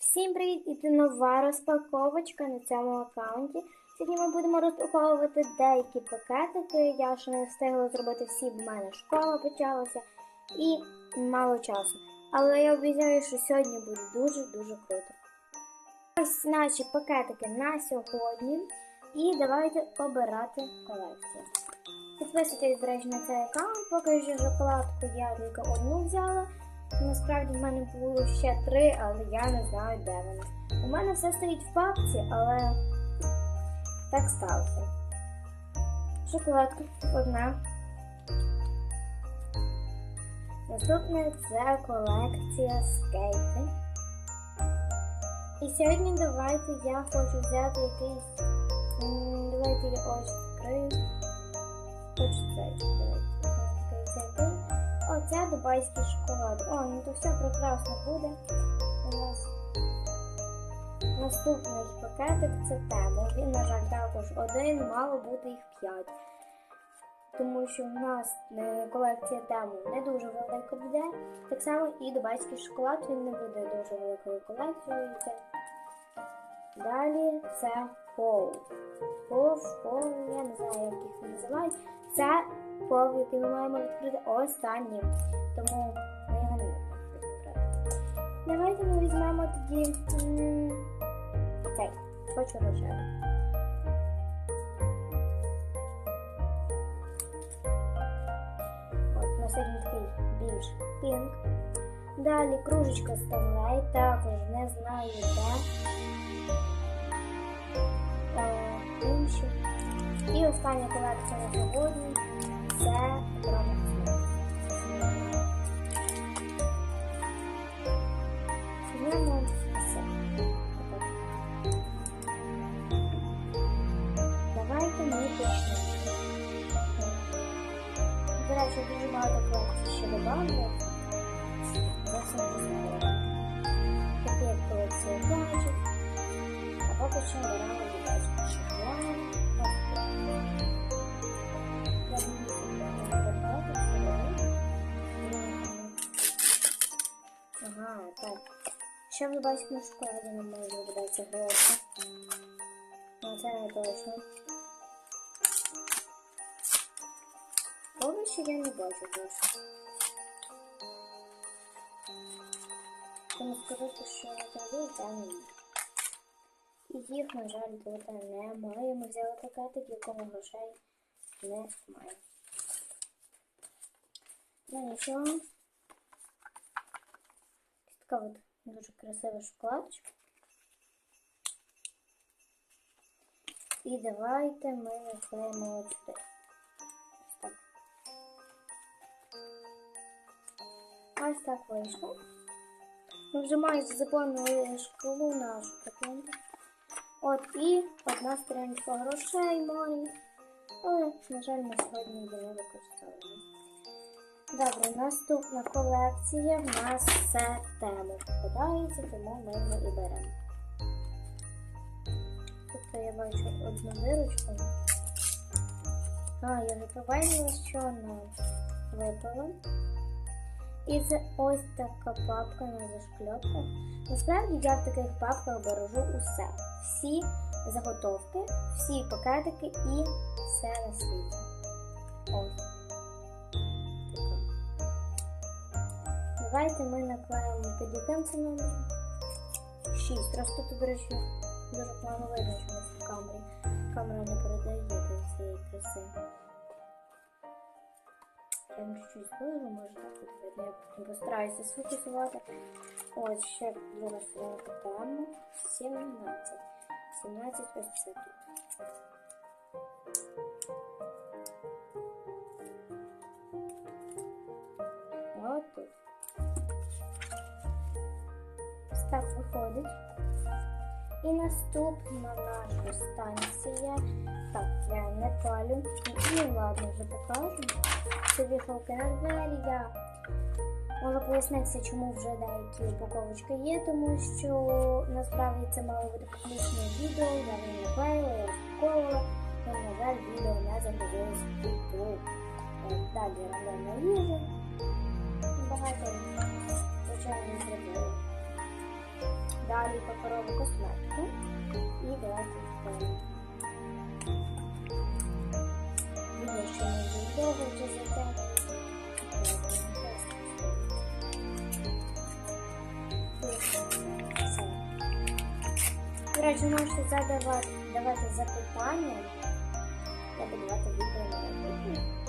Всім привіт! І це нова розпаковочка на цьому аккаунті. Сьогодні ми будемо розпаковувати деякі пакетики. Я ще не встигла зробити всі, бо в мене школа почалася і мало часу. Але я обіцяю, що сьогодні буде дуже-дуже круто. Ось наші пакетики на сьогодні. І давайте обирати колекцію. Підписуйтесь, до речі, на цей аккаунт, поки що шоколадку я тільки одну взяла. Насправді в мене було ще три, але я не знаю, де вони. У мене все стоїть в папці, але так сталося. Шоколадка одна. Наступне це колекція скейти. І сьогодні давайте я хочу взяти якийсь. Давайте я ось відкрию. Оце дубайський шоколад. О, ну то все прекрасно буде. У нас наступний пакетик це тему. Він, на жаль, також один, мало бути їх п'ять. Тому що в нас е, колекція тему не дуже велика буде. Так само і дубайський шоколад він не буде дуже великою колекцією. Далі це пол. Пов, пол, я не знаю, як їх називають. Це пов, який ми маємо відкрити останнім. Тому ми його не можемо відкрити. Давайте ми візьмемо тоді цей. Хочу рожевий. От, на сьогодні такий більш пінк. Далі кружечка Stanley, також не знаю де. Е, інші. І остання колекція на сьогодні це все. Давайте ми почнемо. До речі, дуже багато колекцій ще додали. Зовсім не знаю. Такі як колекція гаджет. А поки що беремо Ще в дубайському шоколаді не можна додати гроші. Ну, це не точно. Поки я не бачу грошей. Тому сказати, що це не є. І їх, на жаль, тут немає. Ми взяли пакетик, в якому грошей немає. Ну нічого. Така от дуже красива шоколадочка. І давайте ми наклеїмо от сюди. Ось так. Ось вийшло. Ми вже майже заповнили шкалу нашу таку. От і одна сторінка грошей має. Але, на жаль, ми сьогодні її не використовуємо. Добре, наступна колекція в нас все тему попадається, тому ми її і беремо. Тобто я бачу одну дирочку. А, я вже що вона випала. І це ось така папка на зашкльопках. Насправді я в таких папках бережу усе. Всі заготовки, всі пакетики і все на світі. Ось. Давайте ми наклеїмо під це номером? 6. Просто тут, до речі, дуже погано видно, що на цій камері. Камера не передає до цієї краси. Я вам чуть-чуть вижу, може так буде видно. Я постараюся сфокусувати. Ось ще друга сторінка тему. 17. 17 ось це тут. Так виходить. І наступна наша станція. Так, я не палю. Ну ладно, вже покажу. Це віхалки на двері. Я можу пояснитися, чому вже деякі упаковочки є, тому що насправді це мало бути публічне відео, я не наклеїла, я розпаковувала, але, на жаль, відео не загрузилось в YouTube. Далі рандомна їжа. Багато, звичайно, не зробила. Далі паперову косметику. І давайте відкриємо. Відео ще не довго вже. Все. До речі, можете задавати давати запитання. Я буду давати відео на майбутнє.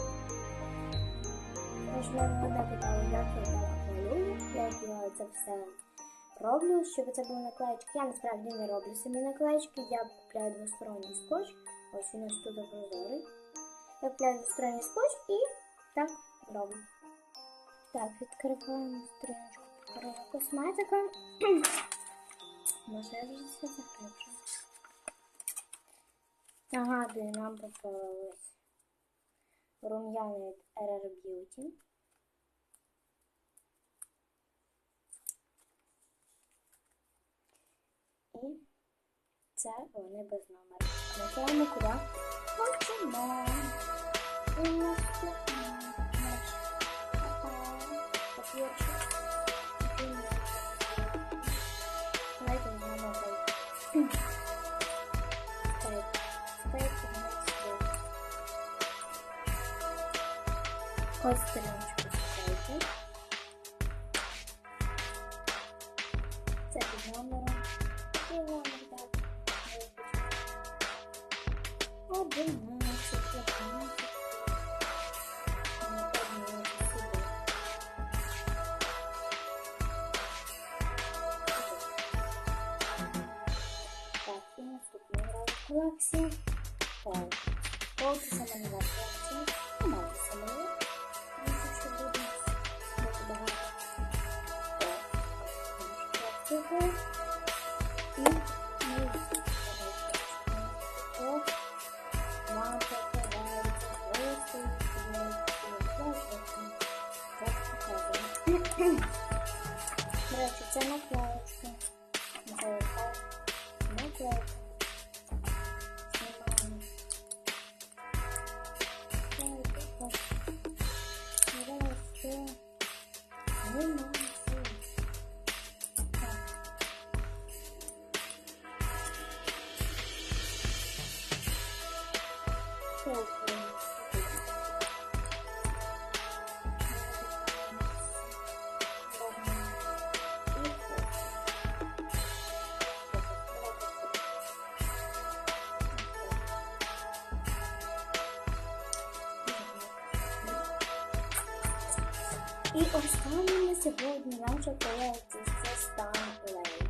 Тож мене як я малюю, як я це все роблю, щоб це були наклеїчки. Я насправді не роблю самі наклеїчки, я купляю двосторонній скотч. Ось він ось тут прозорий. Я купляю двосторонній скотч і так роблю. Так, відкриваємо сторіночку паперова косметика. Може, я вже все закрив. Нагадую, нам попалось рум'яна від RR Beauty. І це вони без номера. Накладаємо куди? Хочемо. І наступне папірчик. Давайте візьмемо цей. Стейк. Стейк у нас. Ось сторіночку стейку. Це під номером. І 11, 15. Так, і наступний раз колаксі. Так, колаксі саме не колаксі. Мало саме. Тисячу буде. Багато. Так, колаксі. Tchau. І останнє на сьогодні наша колекція це Stan Lane.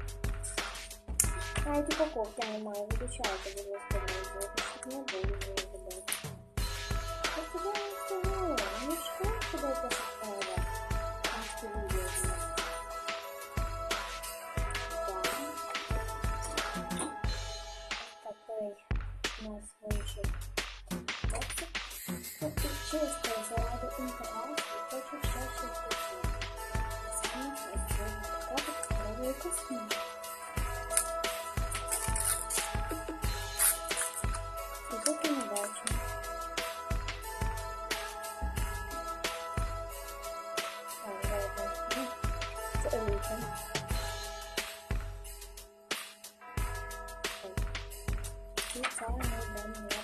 Навіть упаковки немає, виключайте, будь ласка, щоб не було забити. Ось туди не вставало, ну що туди поставила? Ось це відео знімаю. Так. Такий у нас вийшов хлопчик. Тобто чисто паперової косметики. І поки не бачу. Так,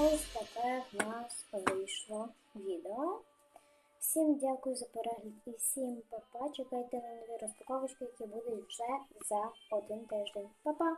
Ось таке в нас вийшло відео. Всім дякую за перегляд і всім па-па. Чекайте на нові розпаковочки, які будуть вже за один тиждень. Па-па!